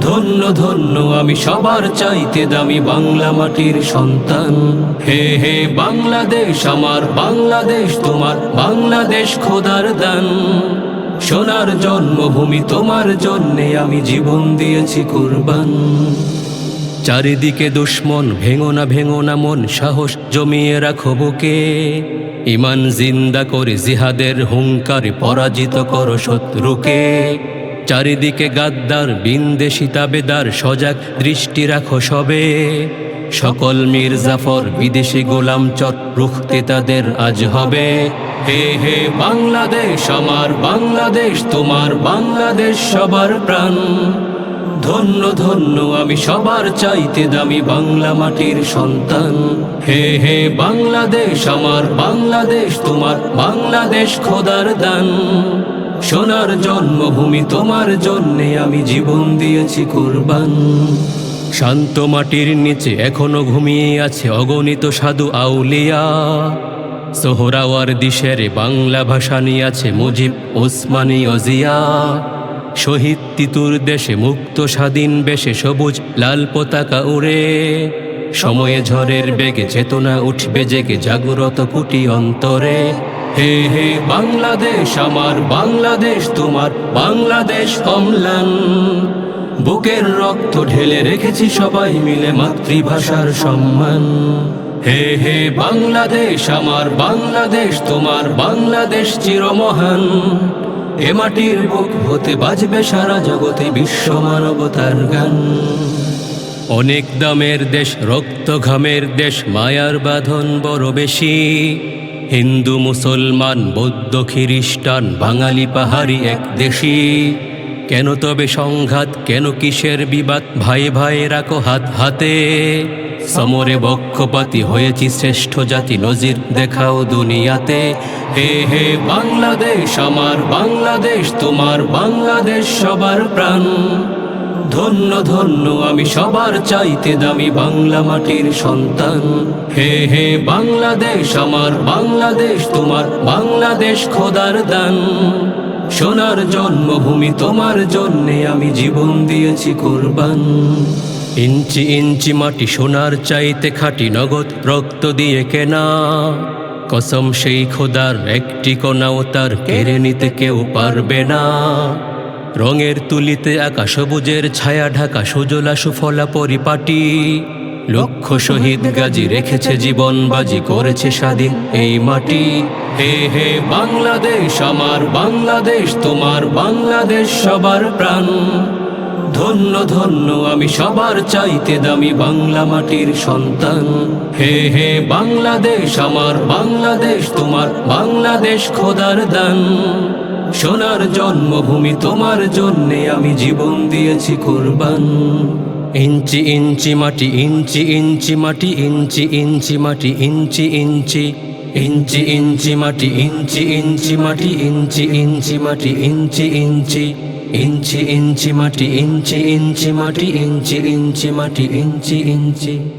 ধন্য ধন্য, আমি সবার চাইতে দামি বাংলা মাটির সন্তান। হে হে বাংলাদেশ আমার, বাংলাদেশ তোমার, বাংলাদেশ খোদার দান। সোনার জন্মভূমি তোমার জন্যে আমি জীবন দিয়েছি কুরবান। চারিদিকে দুশ্মন ভেঙো না ভেঙো না মন, সাহস জমিয়ে রাখো বুকে। ইমান জিন্দা করে জিহাদের হুঙ্কারে পরাজিত করো শত্রুকে। চারিদিকে গাদ্দার বিন্দেশি তাবেদার, সজাগ দৃষ্টি রাখো সবে। সকল মীর জাফর বিদেশি গোলাম চট রুখতে তাদের আজ হবে। হে হে বাংলাদেশ, আমার বাংলাদেশ, তোমার বাংলাদেশ সবার প্রাণ। ধন্য ধন্য, আমি সবার চাইতে দামি বাংলা মাটির সন্তান। হে হে বাংলাদেশ, আমার বাংলাদেশ, তোমার বাংলাদেশ খোদার দান। সোনার জন্মভূমি তোমার জন্যে আমি জীবন দিয়েছি কুরবান। শান্ত মাটির নিচে এখনও ঘুমিয়ে আছে অগণিত সাধু আউলিয়া। সোহরাওয়ার দিশের বাংলা ভাষা নিয়ে আছে মুজিব ওসমানী অজিয়া শহীদ তিতুর দেশে মুক্ত স্বাধীন বেশে সবুজ লাল পতাকা উড়ে। সময়ে ঝড়ের বেগে চেতনা উঠবে জেগে জাগ্রত কুটি অন্তরে। হে হে বাংলাদেশ আমার, বাংলাদেশ তোমার, বাংলাদেশ অম্লান বুকের রক্ত ঢেলে রেখেছি সবাই মিলে মাতৃভাষার সম্মান। হে হে বাংলাদেশ আমার, বাংলাদেশ তোমার, বাংলাদেশ চিরমহান। এ মাটির বুক হতে বাজবে সারা জগতে বিশ্ব মানবতার গান। অনেক দামের দেশ, রক্ত ঘামের দেশ, মায়ার বাঁধন বড় বেশি। হিন্দু, মুসলমান, বৌদ্ধ, খ্রিস্টান, বাঙালি, পাহাড়ি এক দেশি কেন তবে সংঘাত, কেন কিসের বিবাদ? ভাই ভাই, রাখো হাত হাতে। সমরে বক্ষপাতি হয়েছি শ্রেষ্ঠ জাতি নজির, দেখাও দুনিয়াতে। হে হে বাংলাদেশ, আমার বাংলাদেশ, তোমার বাংলাদেশ সবার প্রাণ। ধন্য ধন্য, আমি সবার চাইতে দামি বাংলা মাটির সন্তান। হে হে বাংলাদেশ আমার, বাংলাদেশ তোমার, বাংলাদেশ খোদার দান। সোনার জন্মভূমি তোমার জন্যে আমি জীবন দিয়েছি কুরবান। ইঞ্চি ইঞ্চি মাটি সোনার চাইতে খাটি নগদ রক্ত দিয়ে কেনা। কসম সেই খোদার একটি কোনাও তার কেড়ে নিতে কেউ পারবে না। রঙের তুলিতে আকা সবুজের ছায়া ঢাকা সুজলা সুফলা পরিপাটি। লক্ষ শহীদ গাজী রেখেছে জীবন, বাজি করেছে স্বাধীন এই মাটি। হে হে, বাংলাদেশ, আমার বাংলাদেশ, তোমার বাংলাদেশ সবার প্রাণ। ধন্য ধন্য, আমি সবার চাইতে দামি বাংলা মাটির সন্তান। হে হে, বাংলাদেশ, আমার বাংলাদেশ, তোমার বাংলাদেশ খোদার দান। সোনার জন্মভূমি তোমার জন্যে আমি জীবন দিয়েছি কুরবান। ইঞ্চি ইঞ্চি মাটি, ইঞ্চি ইঞ্চি মাটি, ইঞ্চি ইঞ্চি মাটি, ইঞ্চি ইঞ্চি ইঞ্চি ইঞ্চি মাটি, ইঞ্চি ইঞ্চি মাটি, ইঞ্চি ইঞ্চি মাটি, ইঞ্চি ইঞ্চি ইঞ্চি ইঞ্চি মাটি, ইঞ্চি ইঞ্চি মাটি, ইঞ্চি ইঞ্চি মাটি, ইঞ্চি ইঞ্চি।